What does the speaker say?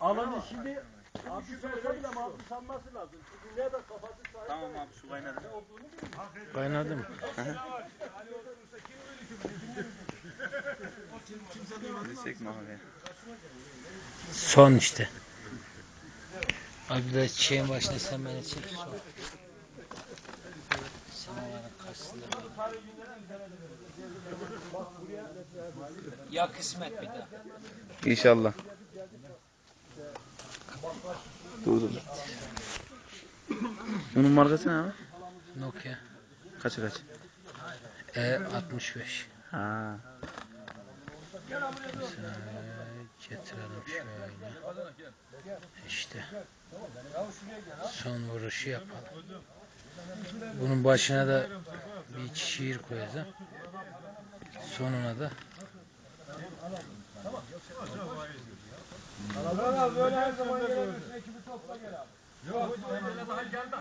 Alanı şimdi abi sorsa bile abi sanması lazım. Çünkü nerede kafası sahip Tamam abi su kaynadı. Kaynadı mı? Desek mi abi? Son işte. Abi de şeyin başına sen beni çek. Son. Semavarın karşısında. Ya kısmet bir daha. İnşallah. Dur dur. Bunun markası ne abi? Nokia. Kaçı kaç? E 65. Ha. Şöyle getirelim şöyle. İşte. Son vuruşu yapalım. Bunun başına da bir iki şiir koyacağım. Sonuna da Böyle her zaman gelebilirsin. Ekibi topla gel abi. Yok. Daha geldi.